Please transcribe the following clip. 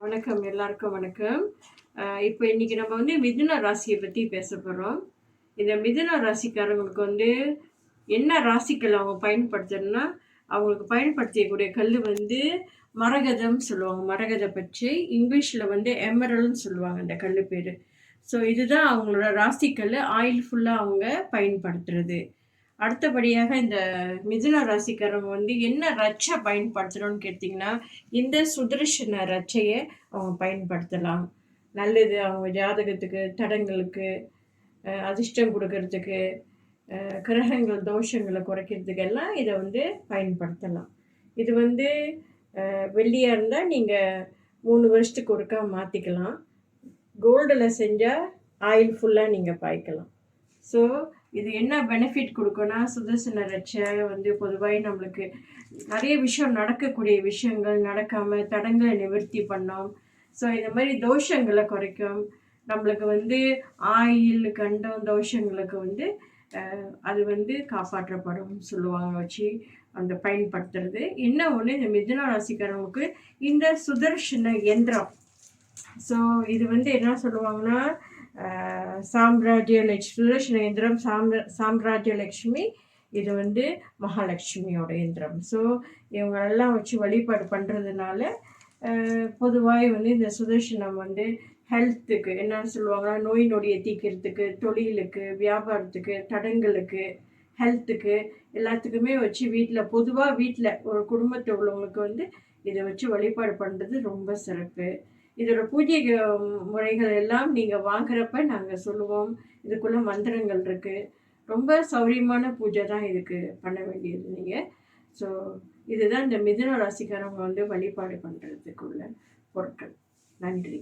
வணக்கம் எல்லாருக்கும் வணக்கம். இப்போ இன்னைக்கு நம்ம வந்து மிதுன ராசியை பற்றி பேச போகிறோம் இந்த மிதுன ராசிக்காரங்களுக்கு வந்து என்ன ராசிகள் அவங்க பயன்படுத்தணும்னா அவங்களுக்கு பயன்படுத்தக்கூடிய கல் வந்து மரகதம் சொல்லுவாங்க. மரகத பற்றி இங்கிலீஷில் வந்து எமரல்னு சொல்லுவாங்க அந்த கல் பேர். ஸோ இதுதான் அவங்களோட ராசிக்கல் ஆயில் ஃபுல்லாக அவங்க பயன்படுத்துறது. அடுத்தபடியாக இந்த மிதுன ராசிக்காரங்க வந்து என்ன ரச்சை பயன்படுத்தணும்னு கேட்டிங்கன்னா இந்த சுதர்ஷன ரச்சையை அவங்க பயன்படுத்தலாம். நல்லது அவங்க ஜாதகத்துக்கு தடங்களுக்கு அதிர்ஷ்டம் கொடுக்கறதுக்கு கிரகங்கள் தோஷங்களை குறைக்கிறதுக்கு எல்லாம் இதை வந்து பயன்படுத்தலாம். இது வந்து வெள்ளியாக இருந்தால் நீங்கள் மூணு வருஷத்துக்கு ஒருக்கா மாற்றிக்கலாம் கோல்டில் செஞ்சால் ஆயில் ஃபுல்லாக நீங்கள் பாய்க்கலாம். ஸோ இது என்ன பெனிஃபிட் கொடுக்கும்னா சுதர்சன ரட்சை வந்து பொதுவாக நம்மளுக்கு நிறைய விஷயம் நடக்கக்கூடிய விஷயங்கள் நடக்காமல் தடங்களை நிவர்த்தி பண்ணோம். ஸோ இந்த மாதிரி தோஷங்களை குறைக்கும். நம்மளுக்கு வந்து ஆயில் கண்டம் தோஷங்களுக்கு வந்து அது வந்து காப்பாற்றப்படும் சொல்லுவாங்க வச்சு அந்த பயன்படுத்துறது. என்ன ஒன்று இந்த மிதுன ராசிக்காரவங்களுக்கு இந்த சுதர்ஷன இயந்திரம் ஸோ இது வந்து என்ன சொல்லுவாங்கன்னா சாம்ராஜ்ய லட்சுமி சுதர்ஷன இயந்திரம் சாம்ரா சாம்ராஜ்ய லட்சுமி இது வந்து மகாலட்சுமியோட இந்திரம். ஸோ இவங்களெல்லாம் வச்சு வழிபாடு பண்ணுறதுனால பொதுவாக வந்து இந்த சுதர்ஷனம் வந்து ஹெல்த்துக்கு என்ன சொல்லுவாங்கன்னா நோய் நொடியை தீர்க்கிறதுக்கு தொழிலுக்கு வியாபாரத்துக்கு தடங்களுக்கு ஹெல்த்துக்கு எல்லாத்துக்குமே வச்சு வீட்டில் பொதுவாக வீட்டில் ஒரு குடும்பத்தை உள்ளவங்களுக்கு வந்து இதை வச்சு வழிபாடு பண்ணுறது ரொம்ப சிறப்பு. இதோட பூஜை முறைகள் எல்லாம் நீங்கள் வாங்குறப்ப நாங்கள் சொல்லுவோம். இதுக்குள்ள மந்திரங்கள் இருக்குது ரொம்ப சௌரியமான பூஜை தான் இதுக்கு பண்ண வேண்டியது நீங்கள் ஸோ இதுதான் இந்த மிதுன ராசிக்காரங்க வந்து வழிபாடு பண்ணுறதுக்குள்ள பொருட்கள். நன்றி.